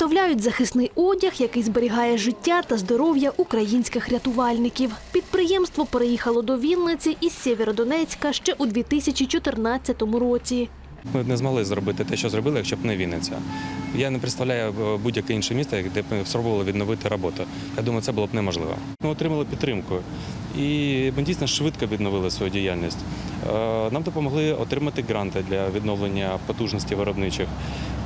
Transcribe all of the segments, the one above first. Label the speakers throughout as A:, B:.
A: Виготовляють захисний одяг, який зберігає життя та здоров'я українських рятувальників. Підприємство переїхало до Вінниці із Сєвєродонецька ще у 2014 році.
B: Ми б не змогли зробити те, що зробили, якщо б не Вінниця. Я не представляю е, будь-яке інше місто, де б спробували відновити роботу. Я думаю, це було б неможливо. Ми отримали підтримку і ми дійсно швидко відновили свою діяльність. Е, Нам допомогли отримати гранти для відновлення потужностей виробничих.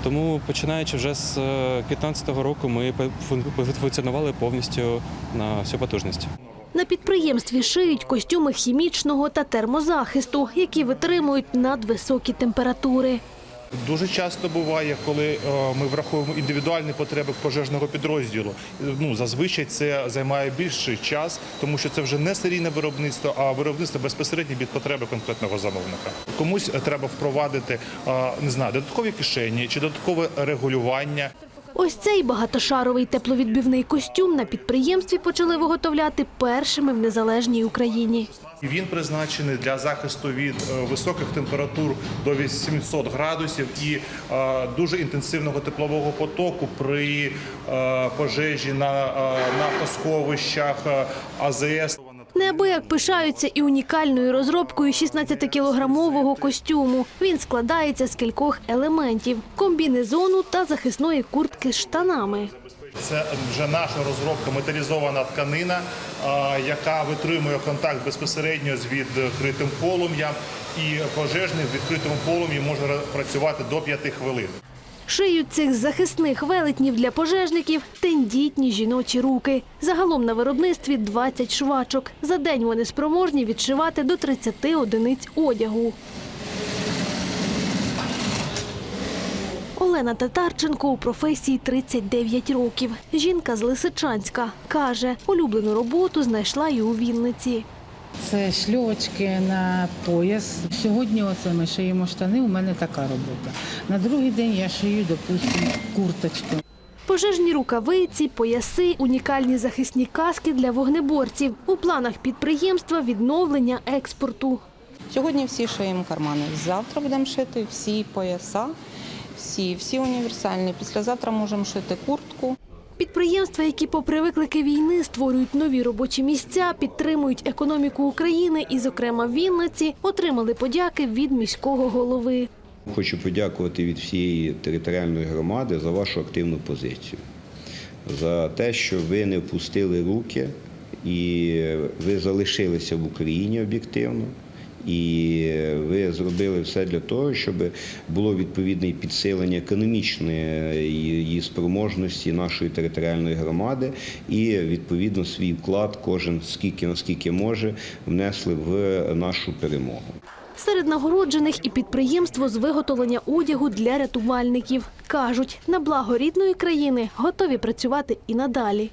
B: Тому починаючи вже з 2015 року, ми фун- функціонували повністю на всю потужність.
A: На підприємстві шиють костюми хімічного та термозахисту, які витримують надвисокі температури.
C: Дуже часто буває, коли е, ми враховуємо індивідуальні потреби пожежного підрозділу. Ну зазвичай це займає більший час, тому що це вже не серійне виробництво, а виробництво безпосередньо від потреби конкретного замовника. Комусь треба впровадити е, не знаю, додаткові кишені чи додаткове регулювання.
A: Ось цей багатошаровий тепловідбивний костюм на підприємстві почали виготовляти першими в незалежній Україні.
C: Він призначений для захисту від е, високих температур до 800 градусів і е, дуже інтенсивного теплового потоку при е, пожежі на нафтосховищах АЗС.
A: Неабияк пишаються і унікальною розробкою 16-кілограмового костюму. Він складається з кількох елементів: комбінезону та захисної куртки з штанами.
C: Це вже наша розробка, металізована тканина, яка витримує контакт безпосередньо з відкритим полум'ям, і пожежник в відкритому полум'ї може працювати до 5 хвилин.
A: Шиють цих захисних велетнів для пожежників тендітні жіночі руки. Загалом на виробництві 20 швачок. За день вони спроможні відшивати до 30 одиниць одягу. Олена Татарченко у професії 39 років. Жінка з Лисичанська. Каже, улюблену роботу знайшла і у Вінниці.
D: Це шльовочки на пояс. Сьогодні оце ми шиємо штани, у мене така робота. На другий день я шию, допустимо, курточку.
A: Пожежні рукавиці, пояси, унікальні захисні каски для вогнеборців. У планах підприємства відновлення експорту.
E: Сьогодні всі шиємо кармани. Завтра будемо шити всі пояса, всі, всі універсальні. Післязавтра можемо шити куртку.
A: Підприємства, які попри виклики війни створюють нові робочі місця, підтримують економіку України і, зокрема, Вінниці, отримали подяки від міського голови.
F: Хочу подякувати від всієї територіальної громади за вашу активну позицію, за те, що ви не впустили руки і ви залишилися в Україні об'єктивно. І зробили все для того, щоб було відповідне підсилення економічної її спроможності нашої територіальної громади, і відповідно свій вклад кожен скільки наскільки може внесли в нашу перемогу.
A: Серед нагороджених і підприємство з виготовлення одягу для рятувальників. Кажуть, на благо рідної країни готові працювати і надалі.